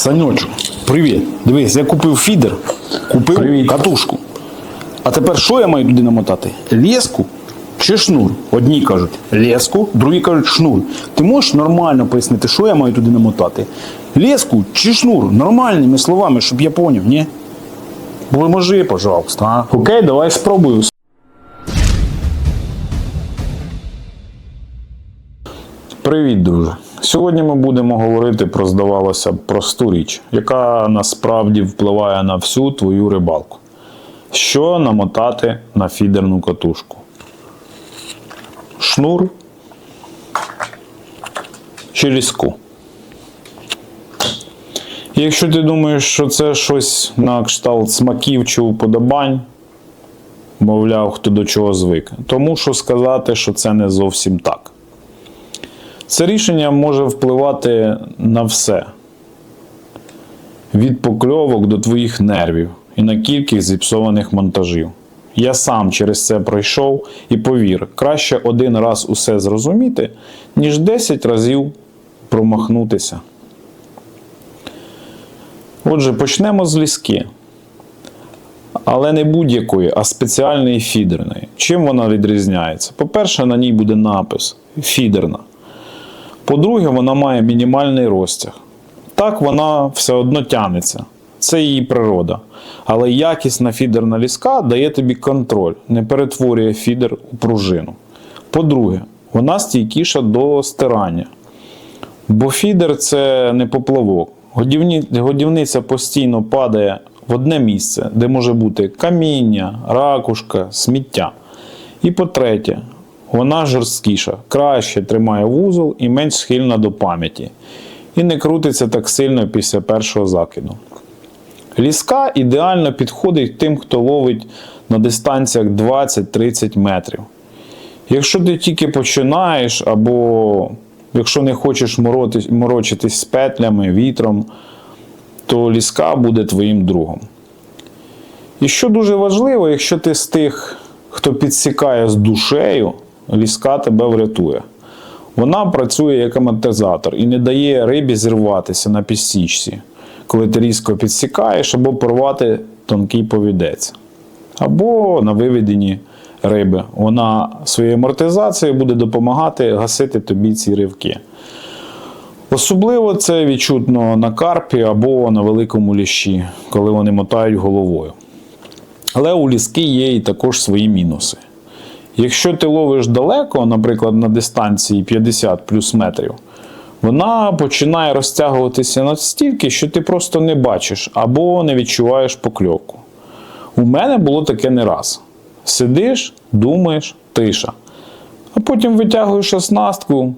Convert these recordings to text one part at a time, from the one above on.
Санючу, привіт. Дивись, я купив фідер, купив Привіт. катушку. А тепер що я маю туди намотати? Леску чи шнур? Одні кажуть леску, другі кажуть шнур. Ти можеш нормально пояснити, що я маю туди намотати? Леску чи шнур? Нормальними словами, щоб я поняв, ні? Поможи, пожалуйста. А? Окей, давай спробую. Привіт, друже. Сьогодні ми будемо говорити про, здавалося просту річ, яка насправді впливає на всю твою рибалку. Що намотати на фідерну катушку? Шнур чи ліску? І Якщо ти думаєш, що це щось на кшталт смаків чи уподобань, мовляв, хто до чого звик, то мушу сказати, що це не зовсім так. Це рішення може впливати на все. Від покльовок до твоїх нервів і на кількість зіпсованих монтажів. Я сам через це пройшов і повір, краще один раз усе зрозуміти, ніж 10 разів промахнутися. Отже, почнемо з ліски. Але не будь-якої, а спеціальної фідерної. Чим вона відрізняється? По-перше, на ній буде напис фідерна. По-друге, вона має мінімальний розтяг. Так вона все одно тянеться. Це її природа. Але якісна фідерна ліска дає тобі контроль, не перетворює фідер у пружину. По-друге, вона стійкіша до стирання. Бо фідер це не поплавок. Годівниця постійно падає в одне місце, де може бути каміння, ракушка, сміття. І по-третє, вона жорсткіша, краще тримає вузол і менш схильна до пам'яті. І не крутиться так сильно після першого закиду. Ліска ідеально підходить тим, хто ловить на дистанціях 20-30 метрів. Якщо ти тільки починаєш, або якщо не хочеш морочитись з петлями, вітром, то ліска буде твоїм другом. І що дуже важливо, якщо ти з тих, хто підсікає з душею, ліска тебе врятує. Вона працює як амортизатор і не дає рибі зірватися на підсічці, коли ти різко підсікаєш або порвати тонкий повідець. Або на виведенні риби. Вона своєю амортизацією буде допомагати гасити тобі ці ривки. Особливо це відчутно на карпі або на великому ліщі, коли вони мотають головою. Але у ліски є і також свої мінуси. Якщо ти ловиш далеко, наприклад, на дистанції 50 плюс метрів, вона починає розтягуватися настільки, що ти просто не бачиш або не відчуваєш покльовку. У мене було таке не раз. Сидиш, думаєш, тиша. А потім витягуєш оснастку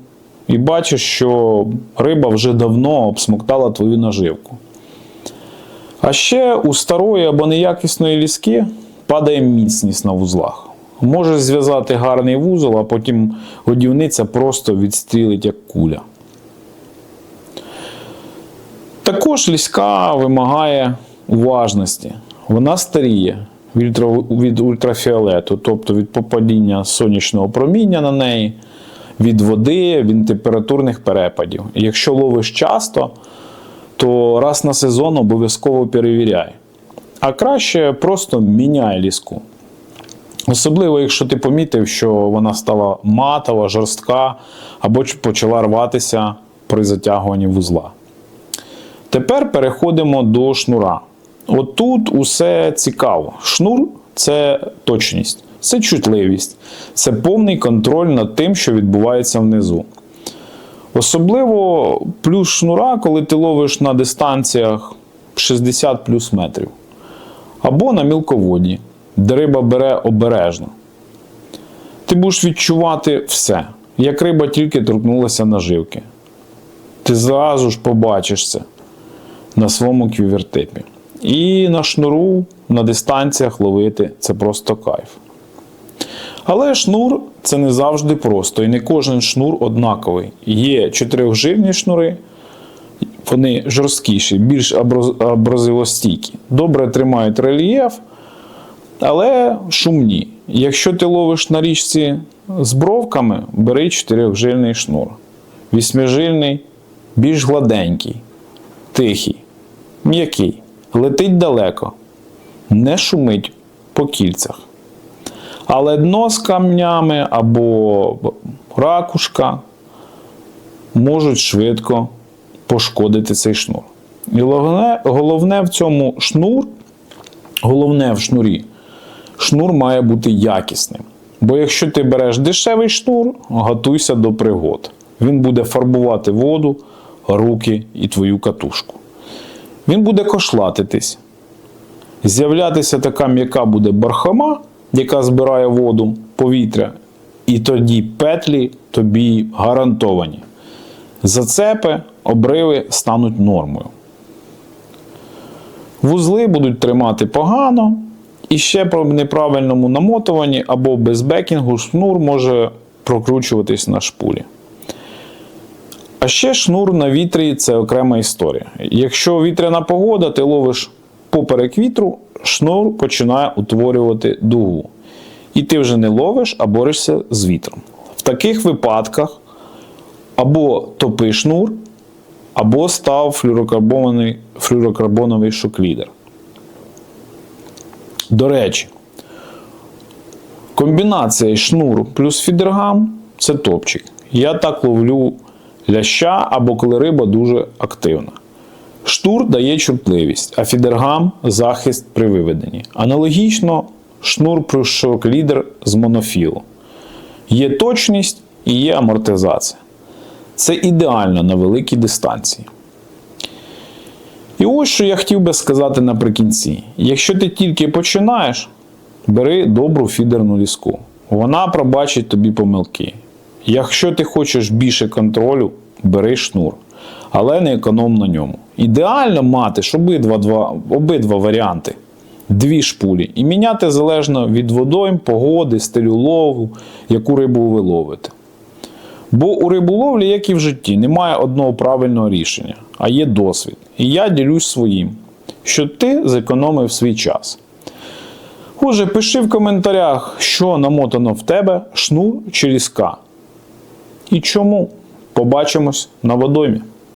і бачиш, що риба вже давно обсмоктала твою наживку. А ще у старої або неякісної ліски падає міцність на вузлах. Можеш зв'язати гарний вузол, а потім годівниця просто відстрілить як куля. Також ліска вимагає уважності. Вона старіє від ультрафіолету, тобто від попадіння сонячного проміння на неї, від води, від температурних перепадів. Якщо ловиш часто, то раз на сезон обов'язково перевіряй. А краще просто міняй ліску. Особливо, якщо ти помітив, що вона стала матова, жорстка або почала рватися при затягуванні вузла. Тепер переходимо до шнура. Отут усе цікаво. Шнур це точність, це чутливість, це повний контроль над тим, що відбувається внизу. Особливо плюс шнура, коли ти ловиш на дистанціях 60 плюс метрів. Або на мілководді, де риба бере обережно. Ти будеш відчувати все, як риба тільки торкнулася наживки. Ти зразу ж побачиш це на своєму квівертипі. І на шнуру на дистанціях ловити це просто кайф. Але шнур це не завжди просто, і не кожен шнур однаковий. Є чотирьохжильні шнури, вони жорсткіші, більш абразивостійкі, добре тримають рельєф, але шумні. Якщо ти ловиш на річці з бровками, бери чотирьохжильний шнур. Вісьмижильний, більш гладенький, тихий. м'який, летить далеко, не шумить по кільцях. Але дно з камнями або ракушка можуть швидко пошкодити цей шнур. І головне, головне в цьому шнур, головне в шнурі, шнур має бути якісним. Бо якщо ти береш дешевий шнур, готуйся до пригод. Він буде фарбувати воду, руки і твою катушку. Він буде кошлатитись. З'являтися така м'яка буде бархама, яка збирає воду, повітря, і тоді петлі тобі гарантовані. Зацепи, обриви стануть нормою. Вузли будуть тримати погано, і ще при неправильному намотуванні або без бекінгу шнур може прокручуватись на шпулі. А ще шнур на вітрі це окрема історія. Якщо вітряна погода, ти ловиш поперек вітру, шнур починає утворювати дугу. І ти вже не ловиш, а борешся з вітром. В таких випадках або топи шнур, або став флюрокарбоновий, шоклідер. До речі, комбінація шнур плюс фідергам це топчик. Я так ловлю ляща або коли риба дуже активна. Штур дає чутливість, а фідергам захист при виведенні. Аналогічно шнур плюс шоклідер з монофілу. Є точність і є амортизація. Це ідеально на великій дистанції. І ось що я хотів би сказати наприкінці. Якщо ти тільки починаєш, бери добру фідерну ліску. Вона пробачить тобі помилки. Якщо ти хочеш більше контролю, бери шнур, але не економ на ньому. Ідеально мати ж обидва, два, обидва варіанти. Дві шпулі. І міняти залежно від водойм, погоди, стилю лову, яку рибу ви ловите. Бо у риболовлі, як і в житті, немає одного правильного рішення, а є досвід. І я ділюсь своїм, що ти зекономив свій час. Отже, пиши в коментарях, що намотано в тебе шнур чи ліска. І чому. Побачимось на водоймі.